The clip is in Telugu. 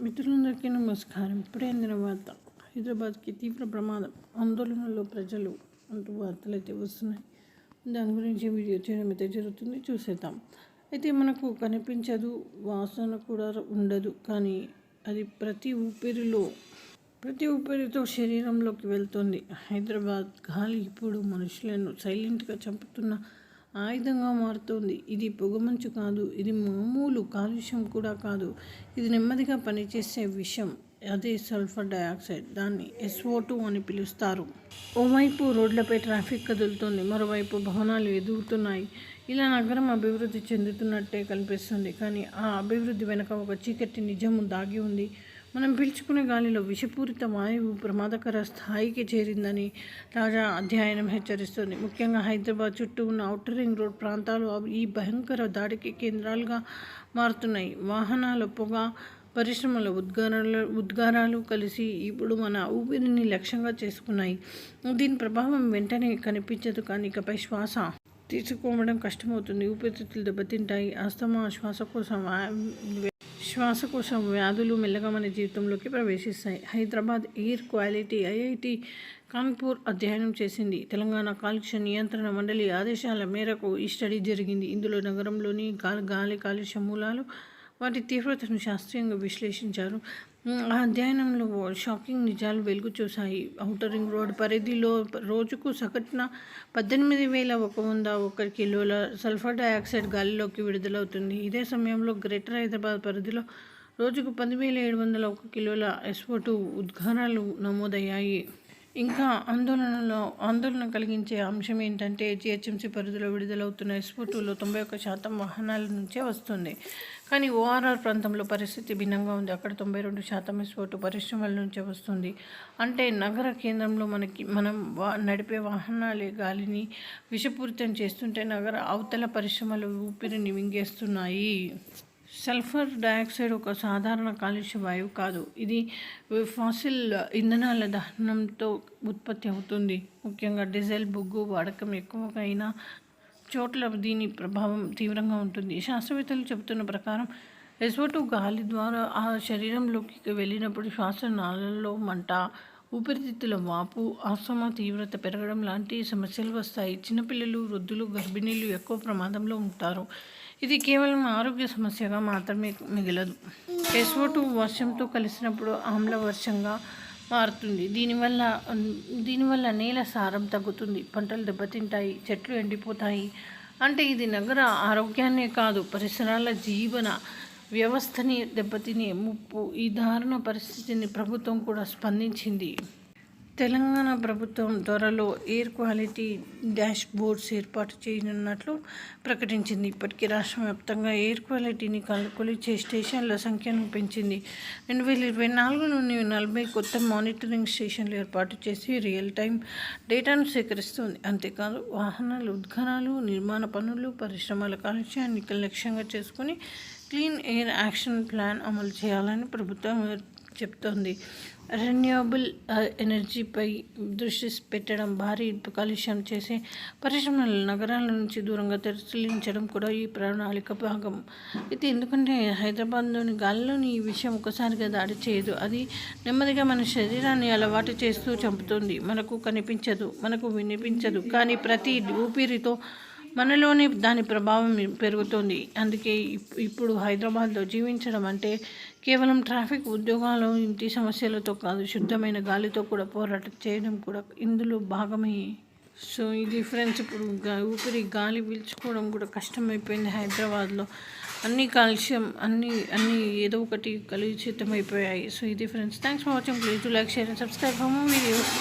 మిత్రులందరికీ నమస్కారం. ఇప్పుడే అందిన వార్త. హైదరాబాద్కి తీవ్ర ప్రమాదం. ఆందోళనలో ప్రజలు అంటూ వార్తలు అయితే వస్తున్నాయి. దాని గురించి వీడియో చేయడం అయితే జరుగుతుంది. చూసేద్దాం. అయితే మనకు కనిపించదు వాసన కూడా ఉండదు. కానీ అది ప్రతి ఊపిరిలో ప్రతి ఊపిరితో శరీరంలోకి వెళ్తుంది. హైదరాబాద్ గాలి ఇప్పుడు మనుషులను సైలెంట్గా చంపుతున్న ఆయుధంగా మారుతోంది. ఇది పొగమంచు కాదు ఇది మామూలు కాలుష్యం కూడా కాదు. ఇది నెమ్మదిగా పనిచేసే విషం. అదే సల్ఫర్ డయాక్సైడ్. దాన్ని ఎస్ఓ టూ అని పిలుస్తారు. ఓవైపు రోడ్లపై ట్రాఫిక్ కదులుతుంది. మరోవైపు భవనాలు ఎదుగుతున్నాయి. ఇలా నగరం అభివృద్ధి చెందుతున్నట్టే కనిపిస్తుంది. కానీ ఆ అభివృద్ధి వెనుక ఒక చీకటి నిజము దాగి ఉంది. మనం పీల్చుకునే గాలిలో విషపూరిత వాయువు ప్రమాదకర స్థాయికి చేరిందని తాజా అధ్యయనం హెచ్చరిస్తుంది. ముఖ్యంగా హైదరాబాద్ చుట్టూ ఉన్న ఔటర్ రింగ్ రోడ్ ప్రాంతాలు ఈ భయంకర దాడికి కేంద్రాలుగా మారుతున్నాయి. వాహనాల పొగ పరిశ్రమల ఉద్గారాలు ఉద్గారాలు కలిసి ఇప్పుడు మన ఊపిరిని లక్ష్యంగా చేసుకున్నాయి. దీని ప్రభావం వెంటనే కనిపించదు కానీ ఇకపై శ్వాస తీసుకోవడం కష్టమవుతుంది. ఊపిరితిత్తులు దెబ్బతింటాయి. అస్తమా శ్వాసకోశ శ్వాసకోశ వ్యాధులు మెల్లగా మన జీవితంలోకి ప్రవేశిస్తాయి. Hyderabad air quality IIT Kanpur అధ్యయనం చేసింది. తెలంగాణ కాలుష్య నియంత్రణ మండలి ఆదేశాల మేరకు ఈ స్టడీ జరిగింది. ఇందులో నగరంలోని గాలి కాలుష్య మూలాలు వాటి తీవ్రతను శాస్త్రీయంగా విశ్లేషించారు. ఆ అధ్యయనంలో షాకింగ్ నిజాలు వెలుగు చూశాయి. ఔటర్ రింగ్ రోడ్ పరిధిలో రోజుకు సగటున పద్దెనిమిది వేల ఒక వంద ఒక కిలోల సల్ఫర్ డయాక్సైడ్ గాలిలోకి విడుదలవుతుంది. ఇదే సమయంలో గ్రేటర్ హైదరాబాద్ పరిధిలో రోజుకు పదివేల ఏడు వందల ఒక కిలోల ఎస్ఓ టూ ఉద్గారాలు నమోదయ్యాయి. ఇంకా ఆందోళనలో ఆందోళన కలిగించే అంశం ఏంటంటే జిహెచ్ఎంసీ పరిధిలో విడుదలవుతున్న ఎస్పోటూలో తొంభై ఒక్క శాతం వాహనాల నుంచే వస్తుంది. కానీ ఓఆర్ఆర్ ప్రాంతంలో పరిస్థితి భిన్నంగా ఉంది. అక్కడ తొంభై రెండు శాతం ఎస్పోటు పరిశ్రమల నుంచే వస్తుంది. అంటే నగర కేంద్రంలో మనకి మనం నడిపే వాహనాలే గాలిని విషపూరితం చేస్తుంటే నగర అవతల పరిశ్రమలు ఊపిరిని మింగేస్తున్నాయి సల్ఫర్ డయాక్సైడ్ ఒక సాధారణ కాలుష్య వాయువు కాదు. ఇది ఫాసిల్ ఇంధనాల దహనంతో ఉత్పత్తి అవుతుంది. ముఖ్యంగా డీజిల్ బొగ్గు వాడకం ఎక్కువగా అయిన చోట్ల దీని ప్రభావం తీవ్రంగా ఉంటుంది. శాస్త్రవేత్తలు చెబుతున్న ప్రకారం ఎస్వటు గాలి ద్వారా ఆ శరీరంలోకి వెళ్ళినప్పుడు శ్వాస నాళల్లో మంట ఊపిరితిత్తుల వాపు ఆస్తమా తీవ్రత పెరగడం లాంటి సమస్యలు వస్తాయి. చిన్నపిల్లలు వృద్ధులు గర్భిణీలు ఎక్కువ ప్రమాదంలో ఉంటారు. ఇది కేవలం ఆరోగ్య సమస్యగా మాత్రమే మిగలదు. ఎస్ఓ టూ వర్షంతో కలిసినప్పుడు ఆమ్ల వర్షంగా మారుతుంది. దీనివల్ల దీనివల్ల నేల సారం తగ్గుతుంది. పంటలు దెబ్బతింటాయి చెట్లు ఎండిపోతాయి. అంటే ఇది నగర ఆరోగ్యాన్నే కాదు పరిసరాల జీవన వ్యవస్థని దెబ్బతినే ముప్పు. ఈ దారుణ పరిస్థితిని ప్రభుత్వం కూడా స్పందించింది. తెలంగాణ ప్రభుత్వం త్వరలో ఎయిర్ క్వాలిటీ డాష్ బోర్డ్స్ ఏర్పాటు చేయనున్నట్లు ప్రకటించింది. ఇప్పటికీ రాష్ట్ర వ్యాప్తంగా ఎయిర్ క్వాలిటీని కొలిచే స్టేషన్ల సంఖ్యను పెంచింది. రెండు వేల ఇరవై నాలుగు నుండి నలభై కొత్త మానిటరింగ్ స్టేషన్లు ఏర్పాటు చేసి రియల్ టైం డేటాను సేకరిస్తుంది. అంతేకాదు వాహనాలు ఉద్ఘానాలు నిర్మాణ పనులు పరిశ్రమల కాలుష్యాన్ని లక్ష్యంగా చేసుకుని క్లీన్ ఎయిర్ యాక్షన్ ప్లాన్ అమలు చేయాలని ప్రభుత్వం చెప్తోంది. రెన్యూవబుల్ ఎనర్జీపై దృష్టి పెట్టడం భారీ కాలుష్యం చేసే పరిశ్రమలు నగరాల నుంచి దూరంగా తరలించడం కూడా ఈ ప్రణాళిక భాగం. ఇది ఎందుకంటే హైదరాబాద్లోని గాలిలోని ఈ విషయం ఒకసారిగా దాడి చేయదు. అది నెమ్మదిగా మన శరీరాన్ని అలవాటు చేస్తూ చంపుతుంది. మనకు కనిపించదు. మనకు వినిపించదు. కానీ ప్రతి ఊపిరితో మనలోనే దాని ప్రభావం పెరుగుతుంది. అందుకే ఇప్పుడు హైదరాబాద్లో జీవించడం అంటే కేవలం ట్రాఫిక్ ఉద్యోగాలు ఇంటి సమస్యలతో కాదు శుద్ధమైన గాలితో కూడా పోరాటం చేయడం కూడా ఇందులో భాగమే. సో ఇది ఫ్రెండ్స్ ఇప్పుడు ఊపిరి గాలి పీల్చుకోవడం కూడా కష్టమైపోయింది హైదరాబాద్లో. అన్ని కాలుష్యం అన్ని అన్ని ఏదో ఒకటి కలుషితం అయిపోయాయి సో ఇది friends thanks for watching. Please to like share and subscribe for more videos.